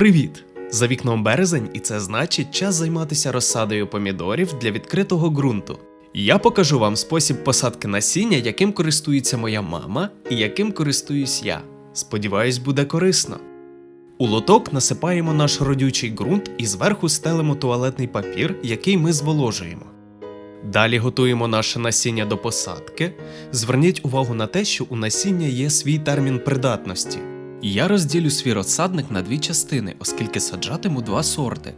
Привіт! За вікном березень, і це значить час займатися розсадою помідорів для відкритого ґрунту. Я покажу вам спосіб посадки насіння, яким користується моя мама і яким користуюсь я. Сподіваюсь, буде корисно. У лоток насипаємо наш родючий ґрунт і зверху стелимо туалетний папір, який ми зволожуємо. Далі готуємо наше насіння до посадки. Зверніть увагу на те, що у насіння є свій термін придатності. Я розділю свій розсадник на дві частини, оскільки саджатиму два сорти.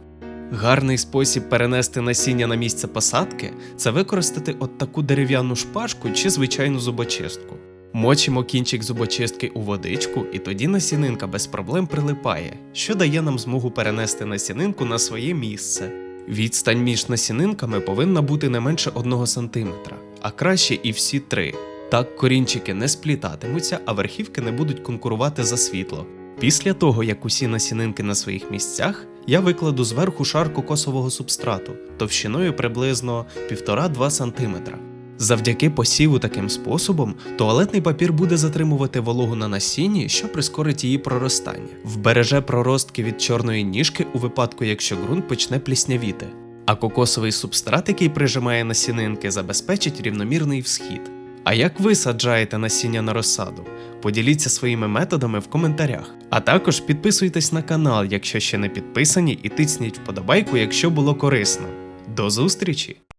Гарний спосіб перенести насіння на місце посадки це використати от таку дерев'яну шпажку чи звичайну зубочистку. Мочимо кінчик зубочистки у водичку, і тоді насінинка без проблем прилипає, що дає нам змогу перенести насінинку на своє місце. Відстань між насінинками повинна бути не менше 1 см, а краще і всі три. Так корінчики не сплітатимуться, а верхівки не будуть конкурувати за світло. Після того, як усі насінинки на своїх місцях, я викладу зверху шар кокосового субстрату товщиною приблизно 1,5-2 см. Завдяки посіву таким способом туалетний папір буде затримувати вологу на насінні, що прискорить її проростання, вбереже проростки від чорної ніжки у випадку, якщо ґрунт почне пліснявіти. А кокосовий субстрат, який прижимає насінинки, забезпечить рівномірний всхід. А як ви саджаєте насіння на розсаду? Поділіться своїми методами в коментарях. А також підписуйтесь на канал, якщо ще не підписані, і тисніть вподобайку, якщо було корисно. До зустрічі!